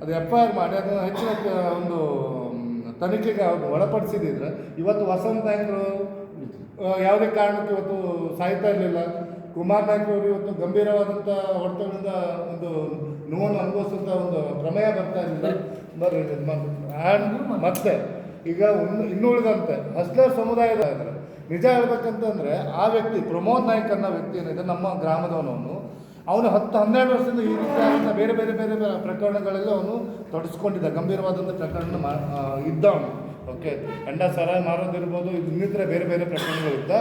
ಅದು F I R ಮಾಡಿ ಅದನ್ನು ಹೆಚ್ಚಿನ ಒಂದು ತನಿಖೆಗೆ ಅವ್ರನ್ನ ಒಳಪಡಿಸಿದ್ರೆ ಇವತ್ತು ವಸಂತ ನಾಯ್ಕರು ಯಾವುದೇ ಕಾರಣಕ್ಕೆ ಇವತ್ತು ಸಾಯ್ತಾ ಇರಲಿಲ್ಲ. ಕುಮಾರ್ ನಾಯ್ಕ ಅವರು ಇವತ್ತು ಗಂಭೀರವಾದಂಥ ಹೊಡೆತಗಳಿಂದ ಒಂದು ನೋವನ್ನು ಅನುಭವಿಸುವಂಥ ಒಂದು ಪ್ರಮೇಯ ಬರ್ತಾ ಇರಲಿಲ್ಲ. ಮತ್ತೆ ಈಗ ಇನ್ನು ಇನ್ನುಳಿದಂತೆ ಹಸ್ಲರ್ ಸಮುದಾಯದ ನಿಜ ಹೇಳ್ಬೇಕಂತಂದ್ರೆ ಆ ವ್ಯಕ್ತಿ ಪ್ರಮೋದ್ ನಾಯ್ಕ್ ಅನ್ನೋ ವ್ಯಕ್ತಿ ಏನಿದೆ ನಮ್ಮ ಗ್ರಾಮದವನವನು ಅವನು ಹತ್ತು ಹನ್ನೆರಡು ವರ್ಷದಿಂದ ಈ ರೀತಿಯಾದಂಥ ಬೇರೆ ಬೇರೆ ಬೇರೆ ಬೇರೆ ಪ್ರಕರಣಗಳಲ್ಲಿ ಅವನು ತೊಡಸ್ಕೊಂಡಿದ್ದ ಗಂಭೀರವಾದಂಥ ಪ್ರಕರಣ ಮಾ ಇದ್ದ ಅವನು. ಓಕೆ ಎಂಡ ಸರ ಮಾರೋದಿರ್ಬೋದು ಇದು ಇನ್ನಿತರ ಬೇರೆ ಬೇರೆ ಪ್ರಕರಣಗಳಿದ್ದ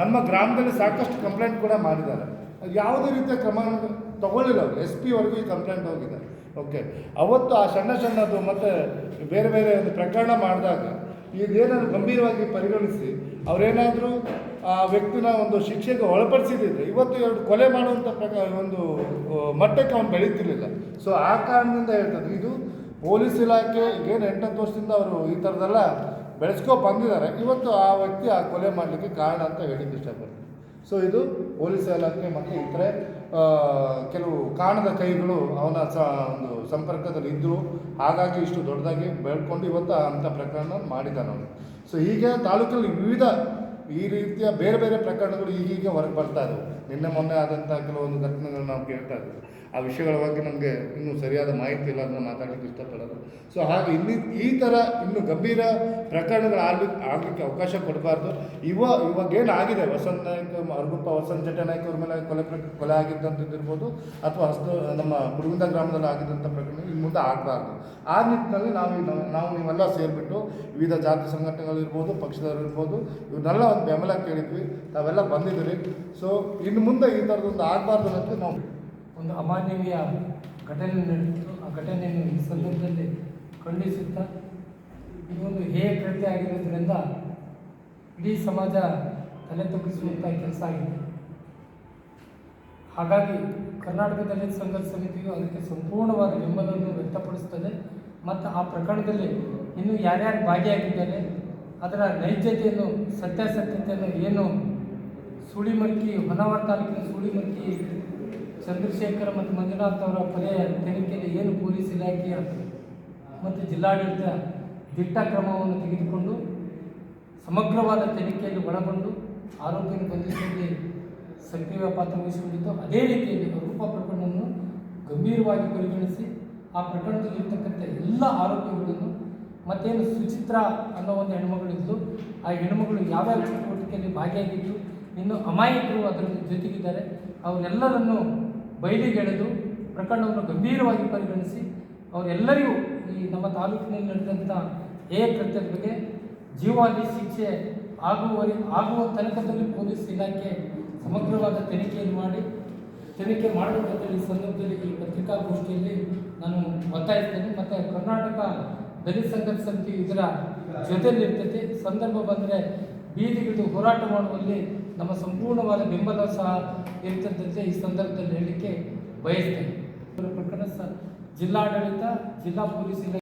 ನಮ್ಮ ಗ್ರಾಮದಲ್ಲಿ ಸಾಕಷ್ಟು ಕಂಪ್ಲೇಂಟ್ ಕೂಡ ಮಾಡಿದ್ದಾರೆ. ಯಾವುದೇ ರೀತಿಯ ಕ್ರಮ ತಗೊಳ್ಳಿಲ್ಲ ಅವರು. ಎಸ್ ಪಿ ವರೆಗೂ ಈ ಕಂಪ್ಲೇಂಟ್ ಹೋಗಿದೆ. ಓಕೆ ಅವತ್ತು ಆ ಸಣ್ಣ ಸಣ್ಣದು ಮತ್ತು ಬೇರೆ ಬೇರೆ ಒಂದು ಪ್ರಕರಣ ಮಾಡಿದಾಗ ಇದೇನಾದ್ರು ಗಂಭೀರವಾಗಿ ಪರಿಗಣಿಸಿ ಅವರೇನಾದರೂ ಆ ವ್ಯಕ್ತಿನ ಒಂದು ಶಿಕ್ಷೆಗೆ ಒಳಪಡಿಸಿದ್ರೆ ಇವತ್ತು ಎರಡು ಕೊಲೆ ಮಾಡುವಂಥ ಪ್ರಕಾರ ಒಂದು ಮಟ್ಟಕ್ಕೆ ಅವನು ಬೆಳೀತಿರ್ಲಿಲ್ಲ. ಸೊ ಆ ಕಾರಣದಿಂದ ಹೇಳ್ತದೆ, ಇದು ಪೊಲೀಸ್ ಇಲಾಖೆ ಏನು ಎಂಟತ್ತು ವರ್ಷದಿಂದ ಅವರು ಈ ಥರದೆಲ್ಲ ಬೆಳೆಸ್ಕೊ ಬಂದಿದ್ದಾರೆ. ಇವತ್ತು ಆ ವ್ಯಕ್ತಿ ಆ ಕೊಲೆ ಮಾಡಲಿಕ್ಕೆ ಕಾರಣ ಅಂತ ಹೇಳಿದ್ದು ಇಷ್ಟಪಡ್ತೀನಿ. ಸೊ ಇದು ಪೊಲೀಸ್ ಇಲಾಖೆ ಮತ್ತು ಇತರೆ ಕೆಲವು ಕಾಣದ ಕೈಗಳು ಅವನ ಸ, ಒಂದು ಸಂಪರ್ಕದಲ್ಲಿ ಇದ್ದರು ಹಾಗಾಗಿ ಇಷ್ಟು ದೊಡ್ಡದಾಗಿ ಬೆಳ್ಕೊಂಡು ಇವತ್ತು ಅಂಥ ಪ್ರಕರಣ ಮಾಡಿದ್ದಾನೆ ಅವನು. ಸೊ ಹೀಗೆ ತಾಲೂಕಲ್ಲಿ ವಿವಿಧ ಈ ರೀತಿಯ ಬೇರೆ ಬೇರೆ ಪ್ರಕರಣಗಳು ಈಗೀಗ ಹೊರಗೆ ಬರ್ತಾ ಇದ್ದವು. ನಿನ್ನೆ ಮೊನ್ನೆ ಆದಂಥ ಕೆಲವೊಂದು ಘಟನೆಗಳನ್ನು ನಾವು ಕೇಳ್ತಾ ಇದ್ದೀವಿ. ಆ ವಿಷಯಗಳ ಬಗ್ಗೆ ನಮಗೆ ಇನ್ನೂ ಸರಿಯಾದ ಮಾಹಿತಿ ಇಲ್ಲ ಅದನ್ನು ಮಾತಾಡಲಿಕ್ಕೆ ಇಷ್ಟಪಡೋದು. ಸೊ ಹಾಗೆ ಇಲ್ಲಿ ಈ ಥರ ಇನ್ನು ಗಂಭೀರ ಪ್ರಕರಣಗಳು ಆಗ್ಲಿಕ್ಕೆ ಆಗಲಿಕ್ಕೆ ಅವಕಾಶ ಕೊಡಬಾರ್ದು. ಇವ ಇವಾಗ ಆಗಿದೆ? ವಸಂತ ನಾಯ್ಕ ಅರ್ಗುಪ್ಪ ವಸಂತ ಜಟ ನಾಯ್ಕ ಅವ್ರ ಮೇಲೆ ಕೊಲೆ ಪ್ರ ಕೊಲೆ ಆಗಿದ್ದಂಥದ್ದಿರ್ಬೋದು ಅಥವಾ ಹಸ್ತ, ನಮ್ಮ ಕುಡುಗುಂದ ಗ್ರಾಮದಲ್ಲಿ ಆಗಿದ್ದಂಥ ಪ್ರಕರಣ ಇನ್ನು ಮುಂದೆ ಆಗಬಾರ್ದು. ಆ ನಿಟ್ಟಿನಲ್ಲಿ ನಾವು ನಾವು- ನಾವು ನೀವೆಲ್ಲ ಸೇರಿಬಿಟ್ಟು ವಿವಿಧ ಜಾತಿ ಸಂಘಟನೆಗಳಿರ್ಬೋದು ಪಕ್ಷದವರು ಇರ್ಬೋದು ಇವನ್ನೆಲ್ಲ ಒಂದು ಬೆಂಬಲ ಕೇಳಿದ್ವಿ. ತಾವೆಲ್ಲ ಬಂದಿದ್ದೀರಿ. ಸೊ ಇನ್ನು ಮುಂದೆ ಈ ಥರದೊಂದು ಆಗಬಾರ್ದು ಅನ್ನೋದು ನಾವು ಒಂದು ಅಮಾನವೀಯ ಘಟನೆ ನಡೆಯಿತು ಆ ಘಟನೆಯನ್ನು ಈ ಸಂದರ್ಭದಲ್ಲಿ ಖಂಡಿಸುತ್ತಾ ಇದೊಂದು ಹೇ ಕೃತ್ಯ ಆಗಿರೋದ್ರಿಂದ ಇಡೀ ಸಮಾಜ ತಲೆ ತಗ್ಗಿಸುವಂಥ ಕೆಲಸ ಆಗಿದೆ. ಹಾಗಾಗಿ ಕರ್ನಾಟಕ ದಲಿತ ಸಂಘರ್ಷ ಸಮಿತಿಯು ಅದಕ್ಕೆ ಸಂಪೂರ್ಣವಾದ ಬೆಂಬಲವನ್ನು ವ್ಯಕ್ತಪಡಿಸುತ್ತದೆ. ಮತ್ತು ಆ ಪ್ರಕರಣದಲ್ಲಿ ಇನ್ನೂ ಯಾರ್ಯಾರು ಭಾಗಿಯಾಗಿದ್ದಾರೆ, ಅದರ ನೈಜತೆಯನ್ನು, ಸತ್ಯಾಸತ್ಯತೆಯನ್ನು ಏನು ಸುಳಿಮರ್ಕಿ ಹೊನ್ನಾವರ ತಾಲೂಕಿನ ಸುಳಿಮರ್ಕಿ ಚಂದ್ರಶೇಖರ್ ಮತ್ತು ಮಂಜುನಾಥ್ ಅವರ ಕೊಲೆಯ ತನಿಖೆಯಲ್ಲಿ ಏನು ಪೊಲೀಸ್ ಇಲಾಖೆಯ ಮತ್ತು ಜಿಲ್ಲಾಡಳಿತ ದಿಟ್ಟ ಕ್ರಮವನ್ನು ತೆಗೆದುಕೊಂಡು ಸಮಗ್ರವಾದ ತನಿಖೆಯಲ್ಲಿ ಒಳಗೊಂಡು ಆರೋಪಿಯನ್ನು ಬಂಧಿಸುವಲ್ಲಿ ಸಕ್ರಿಯ ಪಾತ್ರ ವಹಿಸಿಕೊಂಡಿದ್ದು ಅದೇ ರೀತಿಯಲ್ಲಿ ರೂಪ ಪ್ರಕರಣವನ್ನು ಗಂಭೀರವಾಗಿ ಪರಿಗಣಿಸಿ ಆ ಪ್ರಕರಣದಲ್ಲಿರ್ತಕ್ಕಂಥ ಎಲ್ಲ ಆರೋಪಿಗಳನ್ನು ಮತ್ತೇನು ಸುಚಿತ್ರ ಅನ್ನೋ ಒಂದು ಹೆಣ್ಮಗಳಿದ್ದು, ಆ ಹೆಣ್ಮಗಳು ಯಾವ್ಯಾವ ಚಟುವಟಿಕೆಯಲ್ಲಿ ಭಾಗಿಯಾಗಿದ್ದು ಇನ್ನು ಅಮಾಯಕರು ಅದರ ಜೊತೆಗಿದ್ದಾರೆ. ಅವರೆಲ್ಲರನ್ನು ಬಯಲಿಗೆಳೆದು ಪ್ರಕರಣವನ್ನು ಗಂಭೀರವಾಗಿ ಪರಿಗಣಿಸಿ ಅವರೆಲ್ಲರಿಗೂ ಈ ನಮ್ಮ ತಾಲೂಕಿನಲ್ಲಿ ನಡೆದಂಥ ಹೇಯ ಕೃತ್ಯದ ಬಗ್ಗೆ ಜೀವಾದಿ ಶಿಕ್ಷೆ ಆಗುವವರೆ, ಆಗುವ ತನಕದಲ್ಲಿ ಪೊಲೀಸ್ ಇಲಾಖೆ ಸಮಗ್ರವಾದ ತನಿಖೆಯನ್ನು ಮಾಡಿ, ತನಿಖೆ ಮಾಡಬೇಕಂತ ಈ ಸಂದರ್ಭದಲ್ಲಿ ಈ ಪತ್ರಿಕಾಗೋಷ್ಠಿಯಲ್ಲಿ ನಾನು ಒತ್ತಾಯಿಸ್ತೇನೆ. ಮತ್ತು ಕರ್ನಾಟಕ ದಲಿತ ಸಂಘರ್ಷ ಸಮಿತಿ ಇದರ ಜೊತೆಯಲ್ಲಿರ್ತೈತಿ. ಸಂದರ್ಭ ಬಂದರೆ ಬೀದಿಗಿಳಿದು ಹೋರಾಟ ಮಾಡುವಲ್ಲಿ ನಮ್ಮ ಸಂಪೂರ್ಣವಾದ ಬೆಂಬಲ ಸಹ ಇರ್ತದಂತೆ ಈ ಸಂದರ್ಭದಲ್ಲಿ ಹೇಳಲಿಕ್ಕೆ ಬಯಸ್ತೇನೆ. ಪ್ರಕರಣ ಜಿಲ್ಲಾಡಳಿತ ಜಿಲ್ಲಾ ಪೊಲೀಸ್